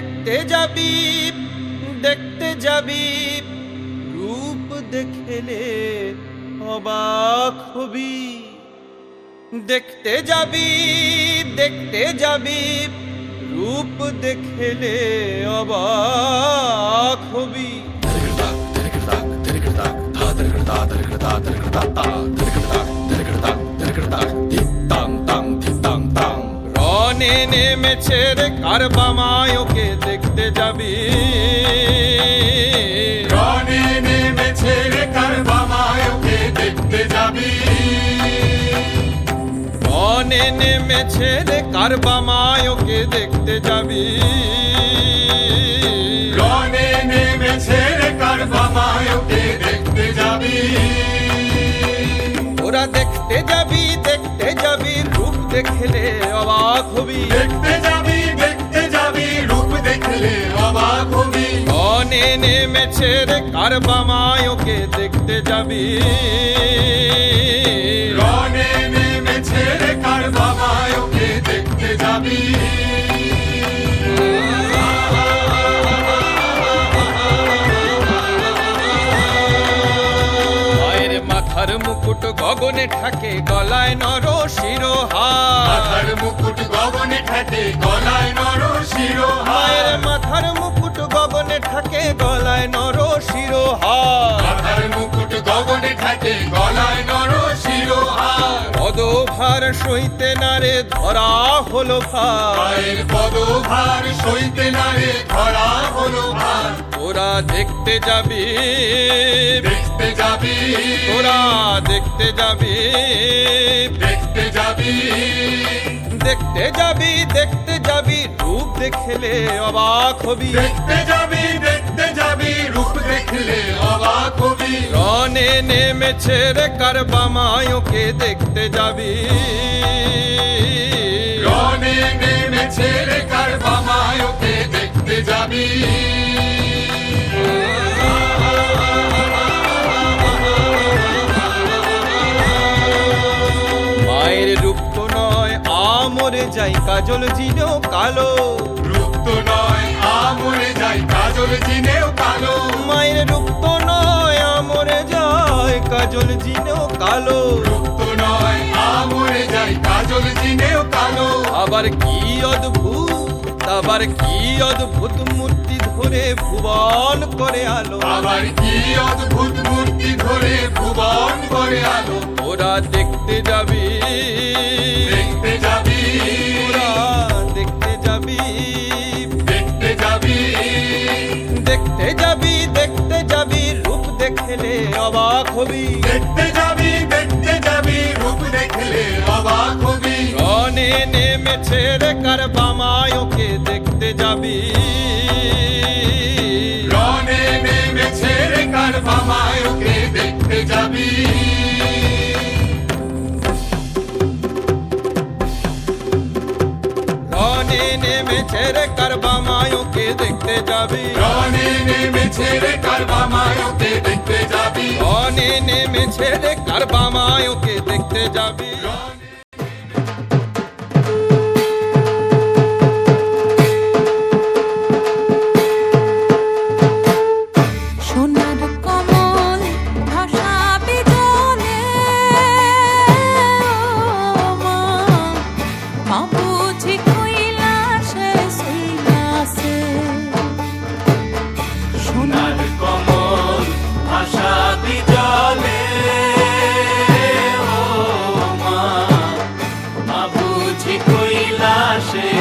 দেখতে যাবি দেখতে যাবি রূপ দেখেলে অবাক হবি দেখতে যাবি দেখতে যাবি রূপ দেখেলে অবাক হবি রনে নেমেছে রে কারবামায়কে দেখতে যাবি? রনে নেমেছে রে দেখতে যাবি? রনে নেমেছে রে দেখতে যাবি? রনে নেমেছে রে কারবামায়কে দেখতে যাবি? ওরা দেখতে যাবি দেখতে দেখলে অবাক হবি। দেখতে যাবি দেখতে যাবি রূপ দেখলে অবাক হবি। রনে নেমেছে রে কারবামায়কে দেখতে যাবি। রনে নেমেছে রে কারবামায়কে দেখতে যাবি। মুকুট গগনে থাকে গলায় নর শিরোহার। মুকুট গগনে থাকে গলায় নর শিরোহার। মাথার মুকুট গগনে থাকে গলায় নর শিরোহার। মাথার মুকুট গগনে থাকে গলায় নর শিরোহার। পদভার সইতে নারে ধরা হলো ভার। পদভার সইতে না রে ধরা হলো ভার। তোরা দেখতে যাবি যাবি তোরা দেখতে যাবি। দেখতে যাবি। দেখতে যাবি দেখতে যাবি রূপ দেখলে অবাক হবি। দেখতে যাবি দেখতে যাবি রূপ দেখলে অবাক হবি। রনে নেমেছে রে কারবামায়কে দেখতে যাবি। রনে নেমেছে আমরে যাই কাজল জিনেও কালো। রূপ তো নয় আমরে যাই কাজল জিনেও কালো। মায়ের রূপ তো নয় আমরে যায় কাজল জিনেও কালো। রূপ তো নয় আমরে যাই কাজল জিনেও কালো। আবার কি অদ্ভুত আবার কি অদ্ভুত মূর্তি ধরে ভুবন করে আলো। আবার কি অদ্ভুত মূর্তি ধরে ভুবন করে আলো। ওরা দেখতে যাবে। দেখতে যাবি। ওরা দেখতে যাবি। দেখতে যাবি। দেখতে যাবি দেখতে যাবি রূপ দেখলে অবাক হবি। দেখতে যাবি দেখতে যাবি রূপ দেখলে অবাক হবি। রনে নেমেছে রে কারবামায়কে দেখতে যাবি। রনে নেমেছে রে কারবামায়কে দেখতে যাবি। নেমেছে রে কারবামায়কে দেখতে যাবি। রনে নেমেছে রে কারবামায়কে দেখতে যাবি। রনে নেমেছে রে কারবামায়কে দেখতে যাবি। পৌঁছি কৈলাসে